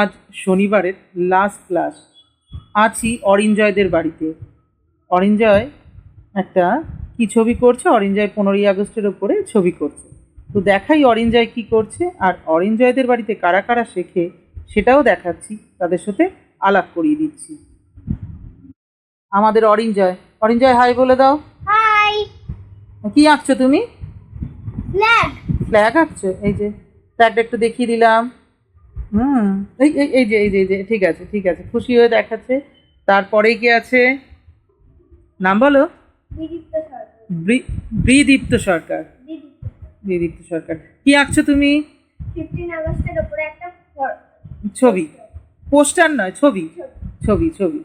আজ শনিবারের last class আছি অরিঞ্জয়দের বাড়িতে। অরিঞ্জয় একটা কি ছবি করছে? অরিঞ্জয় পনেরোই আগস্টের ওপরে ছবি করছে। তো দেখাই অরিঞ্জয় কি করছে আর অরিঞ্জয়দের বাড়িতে কারা কারা শেখে সেটাও দেখাচ্ছি। তাদের সাথে আলাপ করিয়ে দিচ্ছি। আমাদের অরিঞ্জয় অরিঞ্জয় হাই বলে দাও। হাই কি আঁকছো তুমি? ফ্ল্যাগ ফ্ল্যাগ আঁকছো? এই যে ফ্ল্যাগটা একটু দেখিয়ে দিলাম। হুম। এই এই এই যে এই যে এই যে ঠিক আছে ঠিক আছে খুশি হয়ে দেখাচ্ছে। তারপরেই কি আছে? নাম বলো? বিদীপ্ত সরকার। বিদীপ্ত সরকার। কি আঁকছো তুমি? আগস্টের ওপরে একটা ছবি। পোস্টার। নয় ছবি। ছবি। ছবি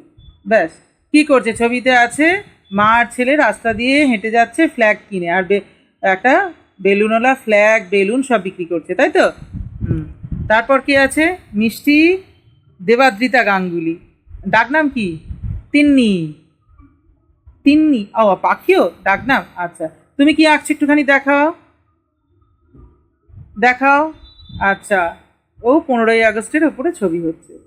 ব্যাস কি করছে? ছবিতে আছে মা আর ছেলে রাস্তা দিয়ে হেঁটে যাচ্ছে ফ্ল্যাগ কিনে। আর বে- একটা বেলুনওয়ালা ফ্ল্যাগ বেলুন সব বিক্রি করছে তাই তো? হুম। তারপর কি আছে? মিষ্টি দেবাদ্রিতা গাঙ্গুলি। ডাকনাম কি? তিন্নি। তিন্নি। ও, পাখিও? ডাকনাম আচ্ছা। তুমি কি আঁকছো একটুখানি দেখাও। দেখাও। আচ্ছা। ও, পনেরোই আগস্টের ওপরে ছবি হচ্ছে।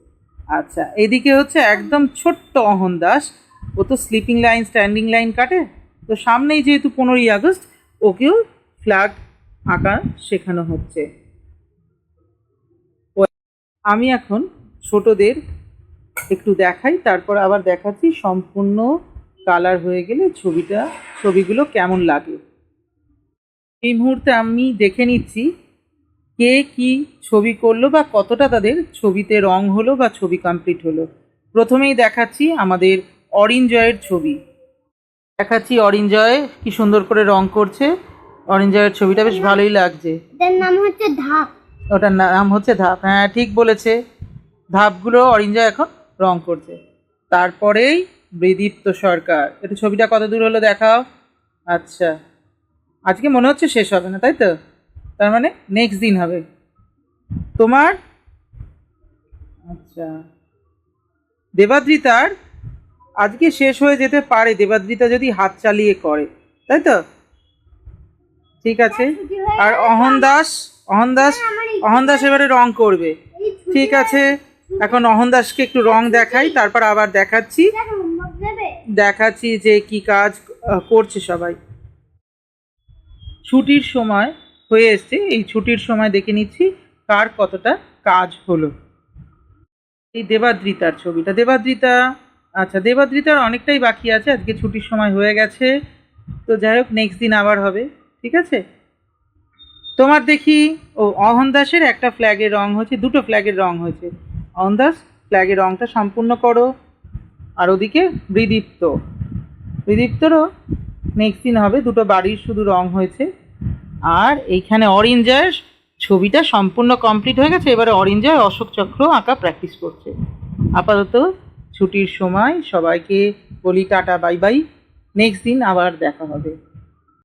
আচ্ছা। এদিকে হচ্ছে একদম ছোট্ট অহন দাস। ও তো স্লিপিং লাইন স্ট্যান্ডিং লাইন কাটে। তো সামনেই যেহেতু পনেরোই আগস্ট, ওকেও ফ্ল্যাগ আঁকা শেখানো হচ্ছে। আমি এখন ছোটদের একটু দেখাই, তারপর আবার দেখাচ্ছি সম্পূর্ণ কালার হয়ে গেলে ছবিটা, ছবিগুলো কেমন লাগে। এই মুহূর্তে আমি দেখে নিচ্ছি কে কি ছবি করল বা কতটা তাদের ছবিতে রং হলো বা ছবি কমপ্লিট হলো। প্রথমেই দেখাচ্ছি আমাদের অরিঞ্জয়ের ছবি। দেখাচ্ছি অরিঞ্জয় কি সুন্দর করে রং করছে। অরিঞ্জয়ের ছবিটা বেশ ভালোই লাগছে। নাম হচ্ছে ধাপ। ওটার নাম হচ্ছে ধাপ। হ্যাঁ ঠিক বলেছে। ধাপগুলো অরিঞ্জয় এখন রং করছে। তারপরেই বিদীপ্ত সরকার। একটু ছবিটা কত দূর হলো দেখাও। আচ্ছা। আজকে মনে হচ্ছে শেষ হবে না তাই তো? তার মানে নেক্সট দিন হবে। তোমার? আচ্ছা। দেবাদ্রিতার আজকে শেষ হয়ে যেতে পারে। দেবাদ্রিতা যদি হাত চালিয়ে করে তাই তো? ঠিক আছে। আর অহন দাস অহন দাস অহন দাস এবারে রং করবে। ঠিক আছে? এখন অহনদাসকে একটু রং দেখাই, তারপর আবার দেখাচ্ছি। দেখাচ্ছি যে কি কাজ করছে সবাই। ছুটির সময় হয়ে এসছে। এই ছুটির সময় দেখে নিচ্ছি কার কতটা কাজ হলো। এই দেবাদ্রিতার ছবিটা। দেবাদ্রিতা আচ্ছা দেবাদ্রিতার অনেকটাই বাকি আছে। আজকে ছুটির সময় হয়ে গেছে। তো যাই হোক নেক্সট দিন আবার হবে। ঠিক আছে? তোমার দেখি, ও, অহন দাসের একটা ফ্ল্যাগের রং হয়েছে, দুটো ফ্ল্যাগের রং হয়েছে। অহন দাস, ফ্ল্যাগের রংটা সম্পূর্ণ করো। আর ওদিকে বিদীপ্ত বিদীপ্তরও নেক্সট দিন হবে, দুটো বাড়ির শুধু রং হয়েছে। আর এইখানে অরিঞ্জয়ের ছবিটা সম্পূর্ণ কমপ্লিট হয়ে গেছে, এবারে অরিঞ্জয় অশোক চক্র আঁকা প্র্যাকটিস করছে। আপাতত ছুটির সময় সবাইকে বলি টাটা বাই বাই নেক্সট দিন আবার দেখা হবে।